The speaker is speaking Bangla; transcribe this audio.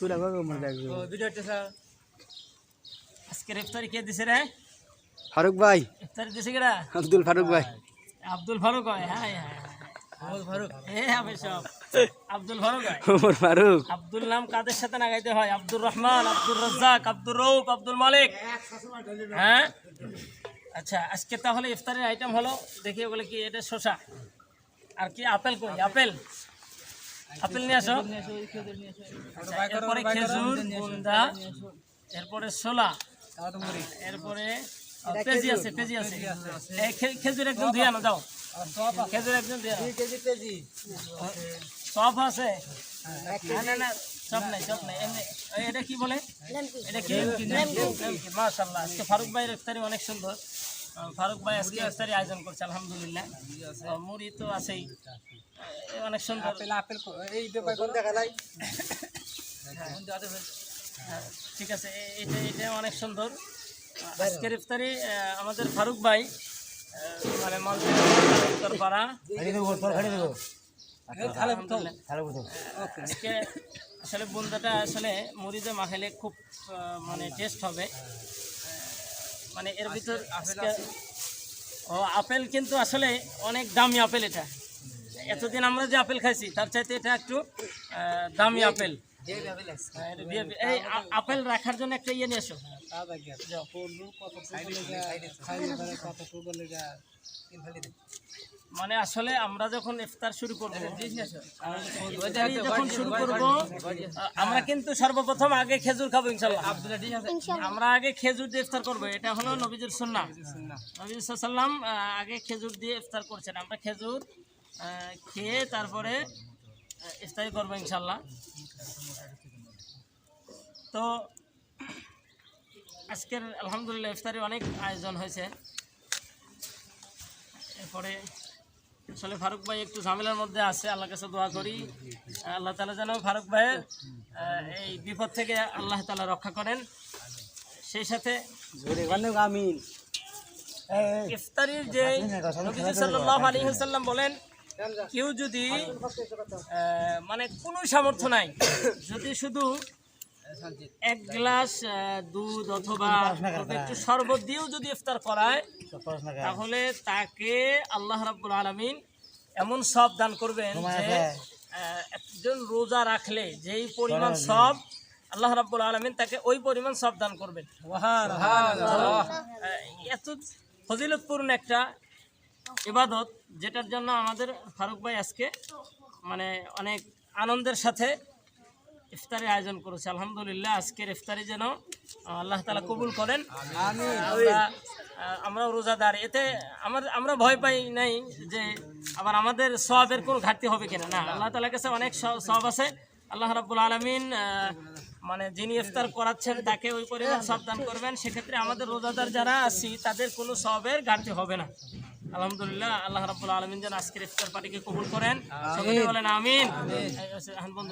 মনে ভিডিওটা স্যার আজকের ইফতারি কে দিছে রে? ফারুক ভাই। ইফতারি দিছে কেডা? আব্দুল ফারুক ভাই। আব্দুল ফারুক হয় হ্যাঁ হ্যাঁ আব্দুল ফারুক। এ আমি সব। আব্দুল ফারুক হয়। ওমর ফারুক। আব্দুল নাম কাদের সাথে লাগাইতে হয়? আব্দুর রহমান আব্দুর রাজ্জাক আব্দুর রৌফ আব্দুল মালিক। হ্যাঁ? আচ্ছা আজকে তাহলে ইফতারের আইটেম হলো দেখি ওগুলো কি এটা শসা। আর কি আপেল কই? আপেল? আপেল নিয়ে আসো। এরপরে খেজুর বুন্দা এরপরে ছোলা এরপরে পেঁজি আছে পেঁজি আছে। খেজুর একদম ধুয়ে আনো যাও। খেজুর একদম ধুয়ে সব আছে। না না না সব নাই সব নাই। এমনি এটা কি বলে? এটা কি? মাশাআল্লাহ। আজকে ফারুক ভাইয়ের ইফতারি অনেক সুন্দর। ফারুক ভাই আজকে ইফতারি আয়োজন করছে আলহামদুলিল্লাহ। মুড়ি তো আছেই। অনেক সুন্দর। হ্যাঁ, ঠিক আছে এটা এটা অনেক সুন্দর। আজকের ইফতারি আমাদের ফারুক ভাই মানে মন্ত্রী পাড়া আজকে আসলে বুন্দাটা আসলে মুড়িতে মাখাইলে খুব মানে টেস্ট হবে। মানে এর ভিতর আজকে ও আপেল কিন্তু আসলে অনেক দামি আপেল এটা। এতদিন আমরা যে আপেল খাইছি তার চাইতে এটা একটু দামি আপেল। এই আপেল রাখার জন্য একটা ইয়ে নিয়ে এসো। মানে আসলে আমরা যখন ইফতার শুরু করব যখন শুরু করব আমরা কিন্তু সর্বপ্রথম আগে খেজুর খাব ইনশাল্লাহ আমরা আগে খেজুর দিয়ে ইফতার করব এটা হলো নবীজুর সুন্নাহ। নবীজুর সাল্লাম আগে খেজুর দিয়ে ইফতার করছেন। আমরা খেজুর আহ, খেয়ে তারপরে ইফতারি করব ইনশাল্লাহ। তো আজকের আলহামদুলিল্লাহ ইফতারি অনেক আয়োজন হয়েছে। এরপরে আসলে ফারুক ভাই একটু ঝামেলার মধ্যে আছে, আল্লাহর কাছে দোয়া করি। আল্লাহ তালা যেন ফারুক ভাইয়ের এই বিপদ থেকে আল্লাহ তালা রক্ষা করেন। সেই সাথে ইফতারির যে নবীজি সাল্লাল্লাহু আলাইহি ওয়াসাল্লাম বলেন কেউ যদি মানে কোনো সামর্থ্য নাই যদি শুধু এক গ্লাস দুধ অথবা একটু শরবত দিয়েও যদি ইফতার করায় তাহলে তাকে আল্লাহ রাব্বুল আলামিন এমন সব দান করবেন যে একজন রোজা রাখলে যেই পরিমাণ সব আল্লাহ রাব্বুল আলামিন তাকে ওই পরিমাণ সব দান করবেন। এত ফজিলতপূর্ণ একটা ইবাদত যেটার জন্য আমাদের ফারুক ভাই আজকে মানে অনেক আনন্দের সাথে ইফতারি আয়োজন করেছে। আলহামদুলিল্লাহ আজকের ইফতারি যেন আল্লাহ তালা কবুল করেন। আমরা রোজাদার। এতে আমার আমরা ভয় পাই নাই যে আবার আমাদের সবের কোনো ঘাটতি হবে কিনা। না আল্লাহ তালার কাছে অনেক সব আছে। আল্লাহ রাব্বুল আলমিন মানে যিনি ইফতার করাচ্ছেন তাকে ওই পরিমাণ সাবধান করবেন। সেক্ষেত্রে আমাদের রোজাদার যারা আছি তাদের কোনো সবের ঘাটতি হবে না। আলহামদুলিল্লাহ আল্লাহ রাব্বুল আলমিন যেন আজকের ইফতার পার্টিকে কবুল করেন। সকলে বলেন আমিন। বন্ধ।